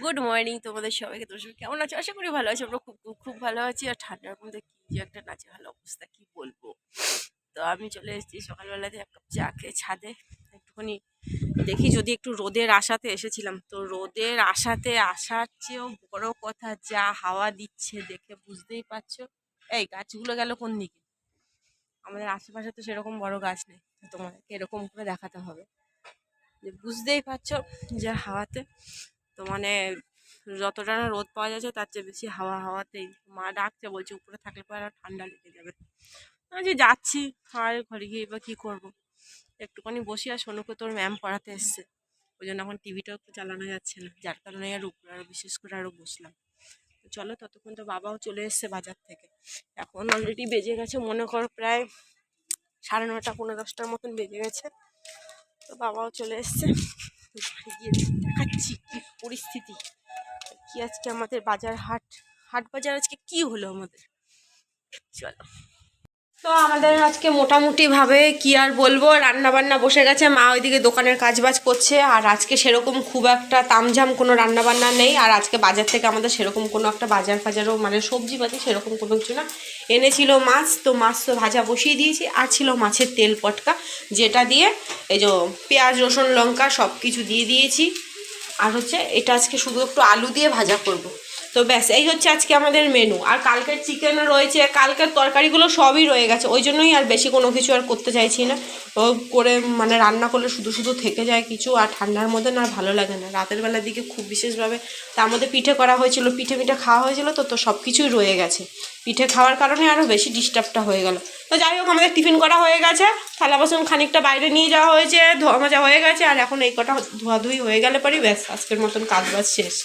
Good morning তোমাদের সবাইকে, তোমার সবাই কেমন আছো? আশা করি ভালো আছো। আমরা খুব খুব ভালো আছি আর ঠান্ডার মধ্যে কি যে একটা নাচে ভালো অবস্থা, কি বলব? তো আমি চলে এসেছি সকালবেলাতে এক কাপ চা খেয়ে ছাদে। একটুখানি দেখি যদি একটু রোদের আশাতে এসেছিলাম। তো রোদের আশাতে আসার চেয়েও বড় কথা, যা হাওয়া দিচ্ছে দেখে বুঝতেই পারছ। এই গাছগুলো গেল কোন দিকে? আমাদের আশেপাশে তো সেরকম বড় গাছ নেই। তোমাদেরকে এরকম করে দেখাতে হবে। যে বুঝতেই পারছ যে হাওয়াতে তো মানে যতটা না রোদ পাওয়া যাচ্ছে, তার চেয়ে বেশি হাওয়া হাওয়াতেই মা ডাকছে, বলছে উপরে থাকলে পরে আর ঠান্ডা লেগে যাবে। যে যাচ্ছি, আর ঘরে গিয়ে এবার কী করব? একটুখানি বসি আর সোনুকে তোর ম্যাম পড়াতে এসছে। ওই জন্য এখন টিভিটাও একটু চালানো যাচ্ছে না, যার কারণে আর উপরে আরও বিশেষ করে আরও বসলাম। চলো, ততক্ষণ তো বাবাও চলে এসছে বাজার থেকে। এখন অলরেডি বেজে গেছে, মনে করো প্রায় সাড়ে নটা পনেরো দশটার মতন বেজে গেছে। তো বাবাও চলে এসছে। গিয়ে দেখাচ্ছি কি পরিস্থিতি। কি আজকে আমাদের বাজার হাট হাট বাজার আজকে কি হলো আমাদের? চলো। তো আমাদের আজকে মোটামুটি ভাবে কি আর বলব রান্না বান্না বসে গেছে, মা ওইদিকে দোকানের কাজ বাজ করছে, আর আজকে সেরকম খুব একটা তামঝাম কোনো রান্না বান্না নেই, আর আজকে বাজার থেকে আমাদের সেরকম কোনো একটা বাজার ফাজারও মানে সবজি বাজি সেরকম কোনো কিছু না। এনেছিল মাছ, তো মাছ তো ভাজা বসিয়ে দিয়েছি, আর ছিল মাছের তেল পটকা, যেটা দিয়ে এই যে পেঁয়াজ, রসুন, লঙ্কা সব কিছু দিয়ে দিয়েছি। আর হচ্ছে এটা আজকে শুধু একটু আলু দিয়ে ভাজা করব। তো ব্যাস, এই হচ্ছে আজকে আমাদের মেনু আর কালকের চিকেনও রয়েছে, কালকের তরকারিগুলো সবই রয়ে গেছে। ওই জন্যই আর বেশি কোনো কিছু আর করতে চাইছি না। ও করে মানে রান্না করলে শুধু শুধু থেকে যায় কিছু, আর ঠান্ডার মধ্যে না ভালো লাগে না। রাতের বেলার দিকে খুব বিশেষভাবে তার মধ্যে পিঠে করা হয়েছিল, পিঠে পিঠে খাওয়া হয়েছিল তো তো সব কিছুই রয়ে গেছে। পিঠে খাওয়ার কারণে আরও বেশি ডিস্টার্বটা হয়ে গেল। তো যাই হোক, আমাদের টিফিন করা হয়ে গেছে। থালা বাসন খানিকটা বাইরে নিয়ে যাওয়া হয়েছে, ধোয়া মাজা হয়ে গেছে, আর এখন এই কটা ধোয়াধুয়ি হয়ে গেলে পরই ব্যাস, আজকের মতন কাজ বাজ শেষ।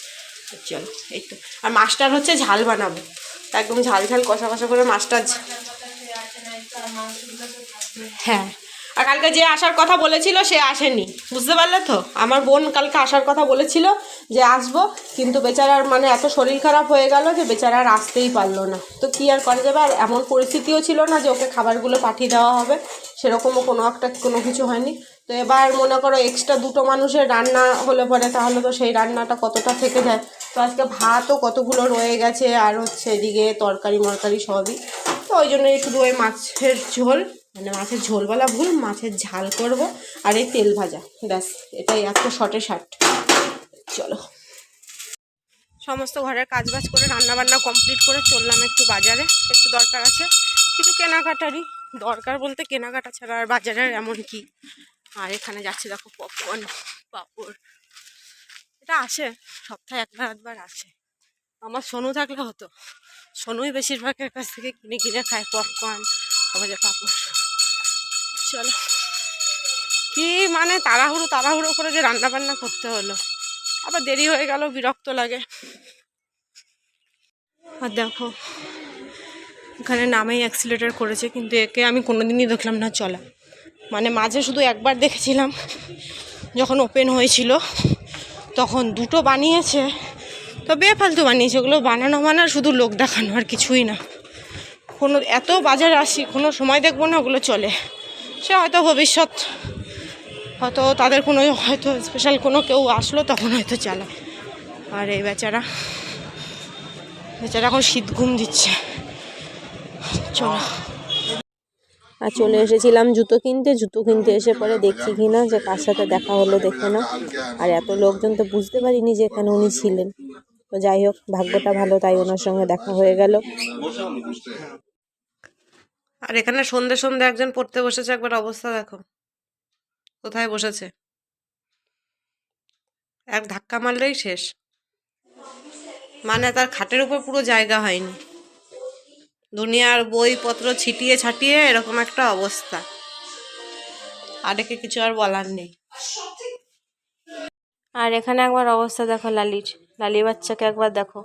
চলো, এই তো। আর মাছটার হচ্ছে ঝাল বানাবো। একদম ঝাল ঝাল কষা কষা করে মাছটা হ্যাঁ। আর কালকে যে আসার কথা বলেছিল, সে আসেনি। বুঝতে পারলে তো? আমার বোন কালকে আসার কথা বলেছিল যে আসব, কিন্তু বেচারার মানে এত শরীর খারাপ হয়ে গেল যে বেচারা আর আসতেই পারল না। তো কি আর করা যাবে? আর এমন পরিস্থিতিও ছিল না যে ওকে খাবারগুলো পাঠিয়ে দেওয়া হবে। সেরকমও কোনো একটা, কোনো কিছু হয়নি। তো এবার মনে করো এক্সট্রা দুটো মানুষের রান্না হলে পরে, তাহলে তো সেই রান্নাটা কতটা থেকে যায়? তো আজকে ভাতও কতগুলো রয়ে গেছে আর হচ্ছে এদিকে তরকারি মরকারি সবই। তো ওই জন্যই শুধু ওই মাছের ঝোল মানে মাছের ঝোল বলা ভুল, মাছের ঝাল করব আর এই তেল ভাজা। ব্যাস, এটাই একটা শর্টে শার্ট চলো। সমস্ত ঘরের কাজ বাজ করে রান্না বান্না কমপ্লিট করে চললাম একটু বাজারে, একটু দরকার আছে। কিছু কেনাকাটারই, দরকার বলতে কেনাকাটা ছাড়া আর বাজারের এমন কি। আর এখানে যাচ্ছে দেখো পপকর্ন পাপড়। এটা আসে, সপ্তাহে একবার একবার আসে। আমার সোনু থাকলে হতো। সোনুই বেশিরভাগের কাছ থেকে কিনে কিনে খায় পপকর্ন আবার পাপড়। চলো। কি মানে তাড়াহুড়ো তাড়াহুড়ো করে যে রান্না বান্না করতে হলো। আবার দেরি হয়ে গেল, বিরক্ত লাগে। আর দেখো, এখানে নামেই অ্যাক্সিলেটার করেছে, কিন্তু একে আমি কোনোদিনই দেখলাম না, চলা। মানে মাঝে শুধু একবার দেখেছিলাম, যখন ওপেন হয়েছিল। তখন দুটো বানিয়েছে, তো বেফালতু বানিয়েছে। ওগুলো বানানো মানে শুধু লোক দেখানো আর কিছুই না। কোনো, এত বাজার আসি, কোনো সময় দেখব না ওগুলো চলে। সে হয়তো ভবিষ্যৎ, হয়তো তাদের কোনো, হয়তো স্পেশাল কোনো কেউ আসলো তখন হয়তো চালায়। আর এই বেচারা বেচারা এখন শীত ঘুম দিচ্ছে। চলো। আর চলে এসেছিলাম জুতো কিনতে জুতো কিনতে এসে পরে দেখছি কি না যে কার সাথে দেখা হলো দেখে না আর এত লোকজন তো বুঝতে পারিনি যে এখানে উনি ছিলেন। তো যাই হোক, ভাগ্যটা ভালো, তাই ওনার সঙ্গে দেখা হয়ে গেল। আর এখানে সন্ধে সন্ধে একজন পড়তে বসেছে, একবার অবস্থা দেখো। কোথায় বসেছে? এক ধাক্কা মারলেই শেষ। মানে তার খাটের উপর পুরো জায়গা হয়নি। দুনিয়ার বইপত্র ছিটিয়ে ছাটিয়ে এরকম একটা অবস্থা। আর একে কিছু আর বলার নেই। আর এখানে একবার অবস্থা দেখো লালির। লালি বাচ্চাকে একবার দেখো।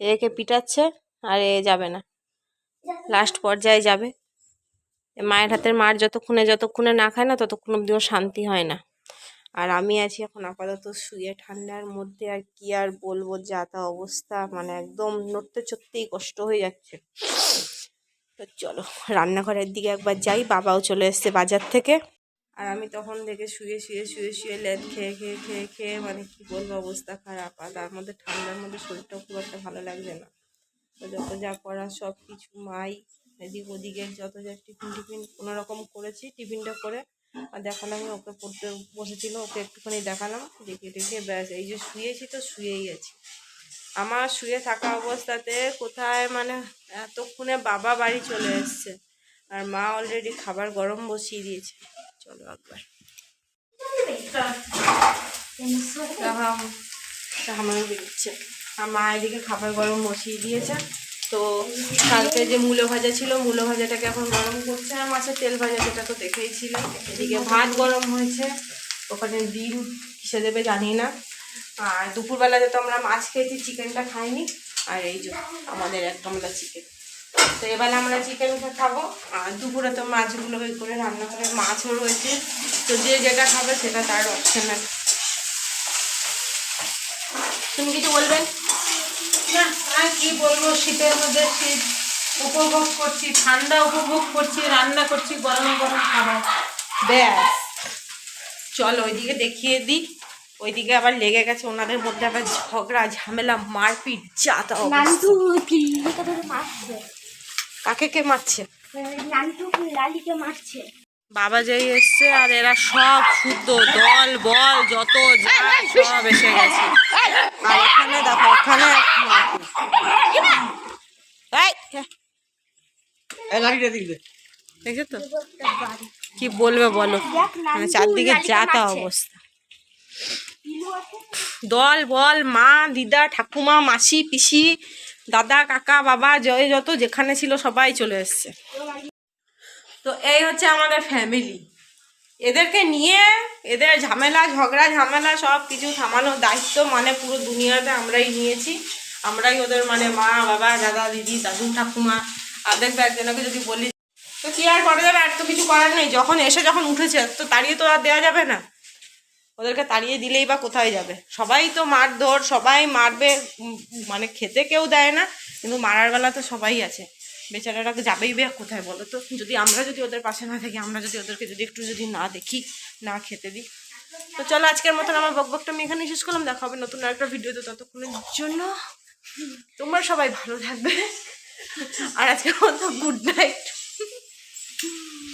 একে পিটাচ্ছে আর এ যাবে না। লাস্ট পর্যায়ে যাবে। মায়ের হাতের মার যতক্ষণে যতক্ষণে না খায় না, ততক্ষণ অব্দি শান্তি হয় না। আর আমি আছি এখন আপাতত শুয়ে ঠান্ডার মধ্যে, আর কি আর বলব, যা তা অবস্থা মানে একদম নড়তে চড়তেই কষ্ট হয়ে যাচ্ছে। তো চলো, রান্নাঘরের দিকে একবার যাই, বাবাও চলে এসছে বাজার থেকে। আর আমি তখন দেখে শুয়ে শুয়ে শুয়ে শুয়ে লেদ খেয়ে খেয়ে খেয়ে খেয়ে মানে কি বলব, অবস্থা খারাপ। আর তার মধ্যে ঠান্ডার মধ্যে শরীরটাও খুব একটা ভালো লাগছে না। তো যত যা করা সব কিছু মাই, এদিক ওদিকে যত যা টিফিন টিফিন কোনো রকম করেছি টিফিনটা করে। আর দেখালাম ওকে পড়তে বসেছিল, ওকে একটুখানি দেখালাম, দেখে দেখিয়ে ব্যাস, এই যে শুয়েছি তো শুয়েই আছি। আমার শুয়ে থাকা অবস্থাতে কোথায় মানে এতক্ষণে বাবা বাড়ি চলে এসছে, আর মা অলরেডি খাবার গরম বসিয়ে দিয়েছে। চলো একবার। বেরোচ্ছে। আর মা এদিকে খাবার গরম বসিয়ে দিয়েছে। তো কালকে যে মূলো ভাজা ছিল, মূলো ভাজাটাকে এখন গরম করছে। আর মাছের তেল ভাজা যেটা তো দেখেই ছিল এদিকে ভাত গরম হয়েছে। ওখানে ডিম কিসে দেবে জানি না। আর দুপুরবেলাতে তো আমরা মাছ খেয়েছি, চিকেনটা খাইনি। আর এই যে আমাদের এক গামলা চিকেন। তো এবার আমরা চিকেন খাব। আর দুপুরে তো মাছগুলো ওই করে রান্না করে মাছও রয়েছে। তো যে যেটা খাবে সেটা তার অপশনাল তুমি কিছু বলবেন না আর কি বলব শীতের মধ্যে শীত উপভোগ করছি ঠান্ডা উপভোগ করছি রান্না করছি গরম গরম খাবার। ব্যাস। চল ওইদিকে দেখিয়ে দিই। ওইদিকে আবার লেগে গেছে ওনাদের মধ্যে আবার ঝগড়া ঝামেলা মারপিট যা তা অবস্থা। নান্টু কিলিকে ধরে মারছে। কাকে কে মারছে? লালিকে মারছে। বাবা যেই এসছে আর এরা সব শুদ্ধ দল বল যত যা সব এসে গেছে। আর এখানে দেখো এখানে তো? কি বলবে বলো? মানে চারদিকে যা তা অবস্থা। দল বল মা দিদা ঠাকুমা মাসি পিসি দাদা কাকা বাবা জয় যত যেখানে ছিল সবাই চলে এসছে। তো এই হচ্ছে আমাদের ফ্যামিলি এদেরকে নিয়ে এদের ঝামেলা, ঝগড়া, ঝামেলা সব কিছু থামানোর দায়িত্ব মানে পুরো দুনিয়াতে আমরাই নিয়েছি। আমরাই ওদের মানে মা, বাবা, দাদা, দিদি, দাদু, ঠাকুমা আর দেখবে একজনকে যদি বলি। তো কি আর করা যাবে? আর তো কিছু করার নেই। যখন এসে যখন উঠেছে, তো তাড়িয়ে তো আর দেওয়া যাবে না। ওদেরকে তাড়িয়ে দিলেই বা কোথায় যাবে? সবাই তো মারধর সবাই মারবে মানে খেতে কেউ দেয় না, কিন্তু মারার বেলা তো সবাই আছে। বেচারারা যাবেই বে কোথায় বলো তো? যদি আমরা যদি ওদের পাশে না থাকি, আমরা যদি ওদেরকে যদি একটু যদি না দেখি, না খেতে দিই। তো চলো আজকের মতন আমার বকবকটা আমি এখানে শেষ করলাম। দেখা হবে নতুন একটা ভিডিওতে ততক্ষণের জন্য। তোমরা সবাই ভালো থাকবে। আর আজকের মতো গুড নাইট